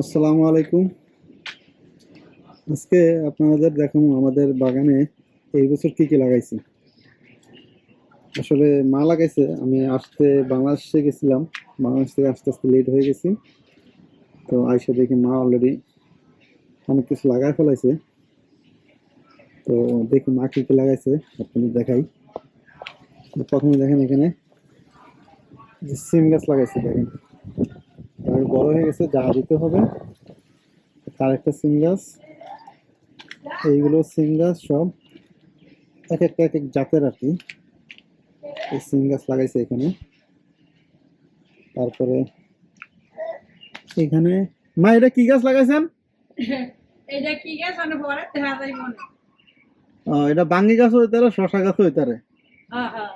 আসসালামু আলাইকুম। আজকে আপনাদের দেখাবো আমাদের বাগানে এই বছর কি কি লাগাইছি। আসলে মা লাগাইছে, আমি আসতে বাংলাদেশে গেছিলাম, বাংলাদেশ থেকে আস্তে আস্তে লেট হয়ে গেছি। তো আইসা দেখি মা অলরেডি অনেক কিছু লাগাই ফেলাইছে। তো দেখি মা কি কি লাগাইছে, আপনাদের দেখাই। প্রথমে দেখেন এখানে সিম গাছ লাগাইছে দেখেন। বড় হয়ে গেছে যা দিতে হবে। তার একটা সিম গাছ এইগুলো সিম গাছ সব এক একটা এক এক জাতের আর কি। এই সিম গাছ লাগাইছে এখানে। তারপরে এখানে মা এটা কি গাছ লাগাইছেন? কি গাছ? মনে। আহ, এটা বাঙ্গি গাছ হইতে পারে শশা গাছ হইতে পারে। হ্যাঁ হ্যাঁ।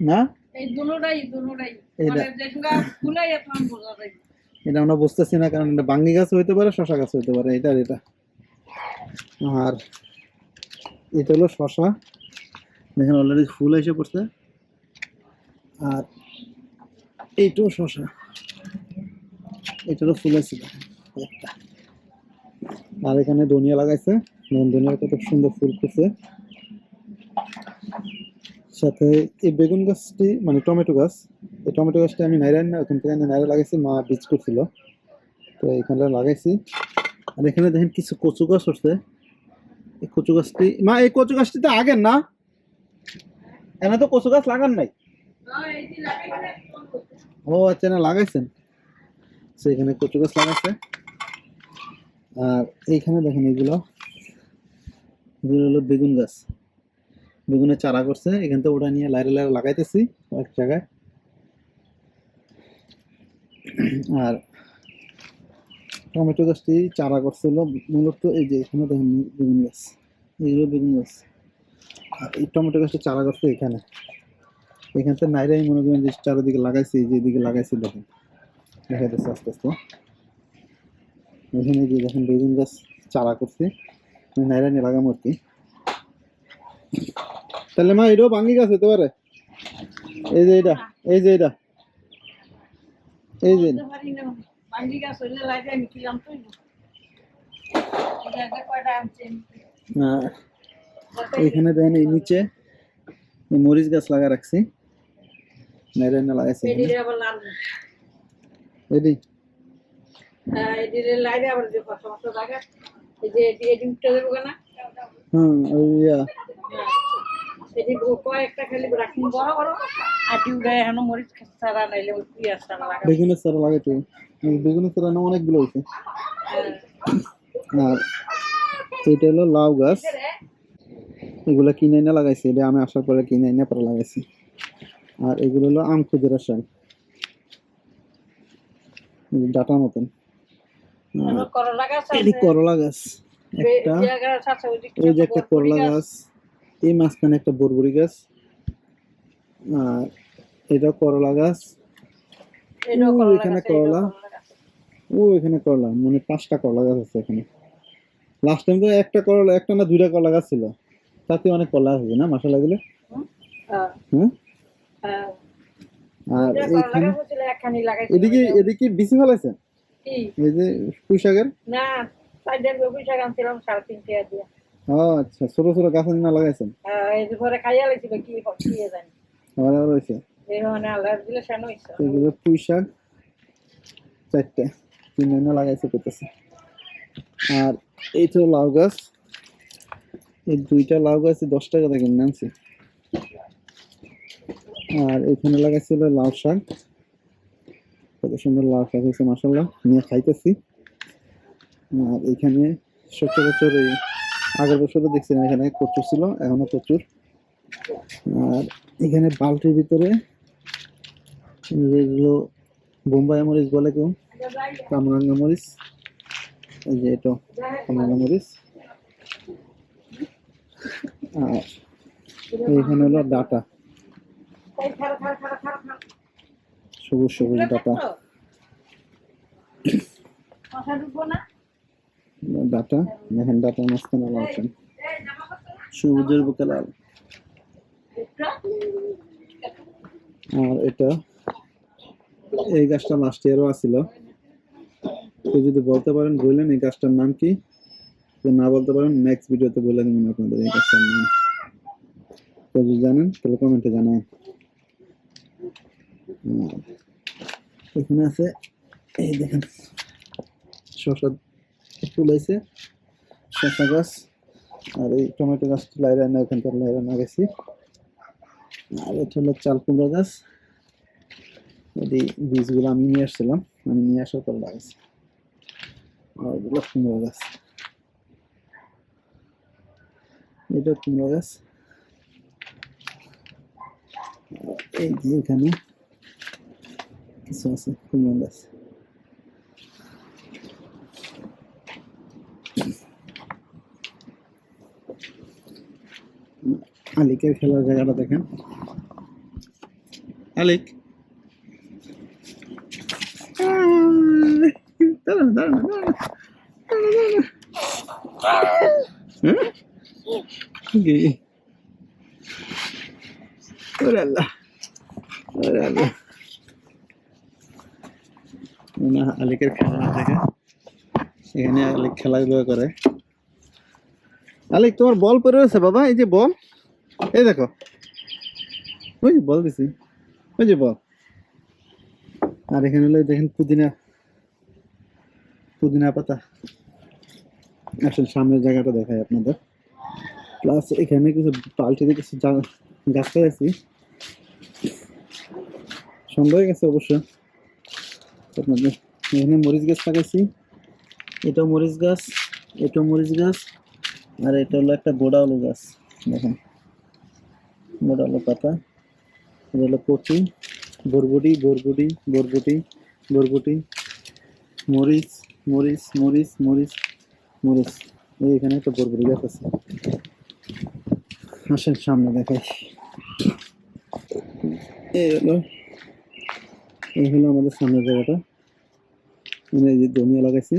না? এই দুটোটাই দুটোটাই। মানে যেগুলা ফুলাই এখন বোঝা যায়। এটা আমরা বুঝতেছি না, কারণ এটা বাঙ্গি গাছ হইতে পারে, শশা গাছ হইতে পারে, এটা এটা। আর এটা হলো শশা। দেখেন অলরেডি ফুল এসে পড়ছে। আর এইটাও শশা। এটারও ফুল আছে। আর এখানে ধনিয়া লাগাইছে। ধনিয়ার কত সুন্দর ফুল করছে সাথে এই বেগুন গাছটি মানে টমেটো গাছ এই টমেটো গাছটা আমি নাইরান না, ওখান থেকে নাইরা লাগাইছি, মা বীজ করছিল। তো এখানে লাগাইছি। আর এখানে দেখেন কিছু কচু গাছ উঠছে। এই কচু গাছটি, মা, এই কচু গাছটি তো আগের না? এনে তো কচু গাছ লাগান নাই? ও আচ্ছা না লাগাইছেন। তো এখানে কচু গাছ লাগাইছে। আর এইখানে দেখেন এগুলো। এগুলো হলো বেগুন গাছ। বেগুনের চারা করছে। এখান থেকে ওটা নিয়ে লাইরে লাইরে লাগাইতেছি এক জায়গায়। আর টমেটো গাছটি চারা করছিল মূলত এই যে এখানে দেখেন বেগুন গাছ। এইগুলো বেগুন গাছ। আর এই টমেটো গাছটা চারা করছে এখানে। এখান থেকে নাইরাই মনে করেন যে চারিদিকে লাগাইছি যে এদিকে লাগাইছি দেখেন। দেখা যাচ্ছে আস্তে আস্তে। এখানে যে দেখেন বেগুন গাছ চারা করছে। নাইরা নিয়ে লাগাম আর কি। তাহলে মা, এটাও বাঙ্গি গাছ হতে পারে এই যে এটা, এই যে এটা। আনছে আহ, এইখানে দেখেন এই নিচে এই মরিচ গাছ লাগা রাখছি নাইরা নিয়ে লাগাইছি এখানে। এদিকে আবার লাল এদি হ্যাঁ এদিকে লাইরে আবার যে কত কত লাগা এই যে এদি এদি উঠতে দেবো না হুম ওই ইয়া এদি কয়েকটা খালি রাখুন বড় বড় আর ডিউটা এখন মরিচ সারা নাইলে ওই পিঁয়াজ সারা লাগা বেগুনের চারা লাগাইতে বেগুনের চারা না অনেকগুলো হয়েছে। আর এটা হলো লাউ গাছ। এগুলো কিনে এনে লাগাইছি। এটা আমি আসার পরে কিনে এনে পরে লাগাইছি। আর এগুলো হলো আম খুদের শাক। ডাটা মতন। করলা গাছ করলা গাছ। একটা। ওই যে একটা করলা গাছ। এই মাঝখানে একটা বরবরি গাছ আর এটা করলা গাছ এখানে করলা। ও এখানে করলা মানে পাঁচটা করলা গাছ আছে এখানে লাস্ট টাইম তো একটা করলা একটা না দুইটা করলা গাছ ছিল তাতে অনেক করলা আছে না মশলা লাগলে হ্যাঁ। আর লাগাইছিল। এদিকে এদিকে বিচি ফেলাইছেন? এই যে না, সাইডের আনছিলাম সাড়ে তিন টাকা দিয়ে। আচ্ছা ছোট ছোট গাছ না লাগাইছেন? হ্যাঁ, এই পরে খাইয়া লাইছিল, কি কি জানি। আবার আবার হয়েছে এই মানে আল্লাহর দিলে শান হইছে। এগুলো পুঁই শাক চারটে কিনে এনে লাগাইছে করতেছে আর এই তো লাউ গাছ এই দুইটা লাউ গাছ দশ টাকা থেকে আনছি আর এখানে লাগাইছিল লাউ শাক। কত সুন্দর লাউ শাক হয়েছে মাসাল্লাহ নিয়ে খাইতেছি। আর এখানে সচরাচর এই আগের বছরও দেখছিলাম এখানে প্রচুর ছিল, এখনও প্রচুর আর এখানে বালতির ভিতরে যেগুলো বোম্বাই মরিচ বলে কেউ, কামরাঙ্গা মরিচ, এই যে এটা কামরাঙ্গা মরিচ আর এইখানে হলো ডাটা। সবুজ সবুজ ডাটা না? ডাটা দেখেন ডাটার মাঝখানে আছেন সবুজের বুকে লাল। আর এটা, এই গাছটা লাস্ট ইয়ারও আছিল। কেউ যদি বলতে পারেন বললেন এই গাছটার নাম কি না বলতে পারেন নেক্সট ভিডিওতে বলে দেবেন আপনাদের এই গাছটার নাম। কেউ যদি জানেন, তাহলে কমেন্টে জানান। এখানে আছে, এই দেখেন, শসা হয়েছে শসা গাছ। আর এই টমেটো গাছ লাইরা না ওখানকার লাইরা না গেছি। আর এটা হলো চাল কুমড়া গাছ। এই বীজগুলো আমি নিয়ে আসছিলাম। আমি নিয়ে আসার পর লাগাইছি। আর এগুলো কুমড়া গাছ। এটা কুমড়া গাছ। এই যে এখানে কিছু আছে, কুমড়া গাছ। আলিকের খেলার জায়গাটা দেখেন। আলিক। আলিকের খেলা দেখে এখানে আলিক খেলাধুলা করে। আলিক, তোমার বল পড়ে রয়েছে বাবা? এই যে বল। এই দেখো। ওই বল দিছি। ওই যে বল। আর এখানে হলো দেখেন পুদিনা। পুদিনা পাতা। আসলে সামনের জায়গাটা দেখাই আপনাদের। প্লাস এখানে কিছু পাল্টিতে কিছু গাছ লাগাইছি। সুন্দর হয়ে গেছে অবশ্য। আপনাদের এখানে মরিচ গাছ লাগাইছি। এটাও মরিচ গাছ, এটাও মরিচ গাছ, আর এটা হলো একটা গোড়া আলু গাছ। দেখেন। গোড়া আলু পাতা এটা হলো কচু, বরবটি বরবটি বরবটি বরবটি, মরিচ মরিচ মরিচ মরিচ মরিচ, এই এখানে একটা বরবটি গাছ আছে। আসেন সামনে দেখাই। এই হলো এই হলো আমাদের সামনের জায়গাটা। মানে এই যে ধনিয়া লাগাইছি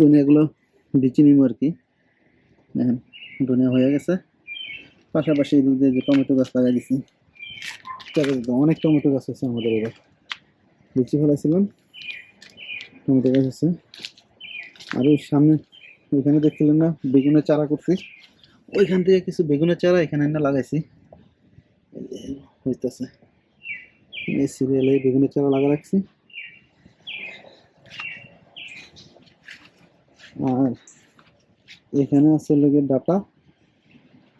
ধনিয়াগুলো বিচি নিমো আর কি। দেখেন হয়ে গেছে। পাশাপাশি এদিক যে টমেটো গাছ লাগাই দিছি অনেক টমেটো গাছ আছে আমাদের এবার। বিচি ফেলাইছিলাম, টমেটো গাছ আছে। আর ওই সামনে ওইখানে দেখছিলেন না, বেগুনের চারা করছি। ওইখান থেকে কিছু বেগুনের চারা এখানে না লাগাইছি। এই সিরিয়ালে বেগুনের চারা লাগা রাখছি। আর এখানে আছে লোকের ডাটা।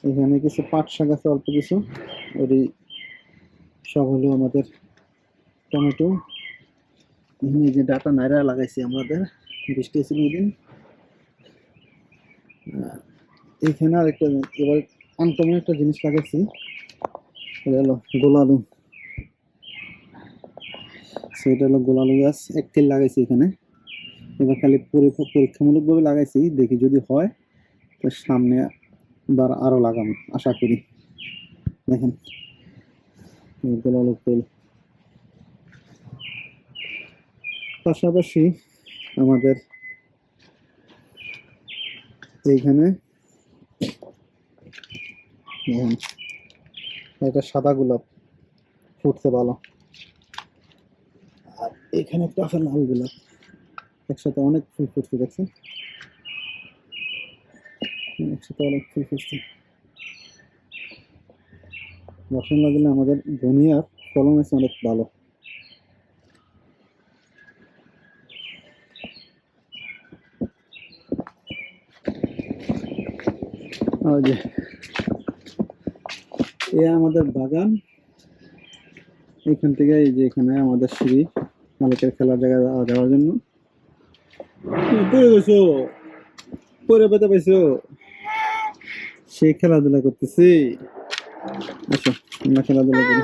এখানে কিছু পাট শাক আছে, অল্প কিছু। ওই সব হলো আমাদের টমেটো। এখানে যে ডাটা নাইরা লাগাইছি আমাদের বৃষ্টি হয়েছিল ওই দিন। আর এখানে আর একটা এবার আনকমন একটা জিনিস লাগাইছি। এটা হলো গোলালু সেটা হলো গোলালু গাছ, এক তেল লাগাইছি এখানে। এবার খালি পরীক্ষা, পরীক্ষামূলকভাবে লাগাইছি, দেখি যদি হয়, তো সামনে বার আরও লাগাবো, আশা করি। দেখেন, এই গোলালু তেল পাশাপাশি আমাদের এইখানে একটা সাদা গোলাপ ফুটতে ভালো। আর এখানে একটা আছে লাল গোলাপ, একসাথে অনেক ফুল ফুটতে দেখছেন? একসাথে অনেক লাগলে আমাদের ধনিয়ার ফলন আছে অনেক ভালো। এ আমাদের বাগান। এখান থেকে এই যে এখানে আমাদের সিঁড়ি, মালিকের খেলার জায়গা যাওয়ার জন্য। গেছো পরে পেতে পাইছো। সেই খেলাধুলা করতেছি। আসো, আমরা খেলাধুলা করি।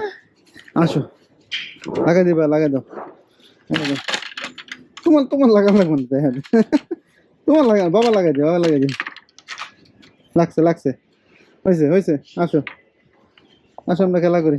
আসো। লাগাই দিবা, লাগাই দাও। তোমার তোমার লাগা লাগবে না তাই তোমার লাগা বাবা লাগাই দিও, বাবা লাগাই দিও। লাগছে লাগছে। হয়েছে হয়েছে। আসো। আসো, আমরা খেলা করি।